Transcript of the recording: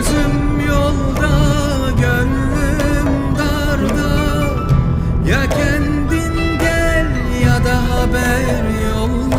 Gözüm yolda, gönlüm darda. Ya kendin gel ya da haber yolla.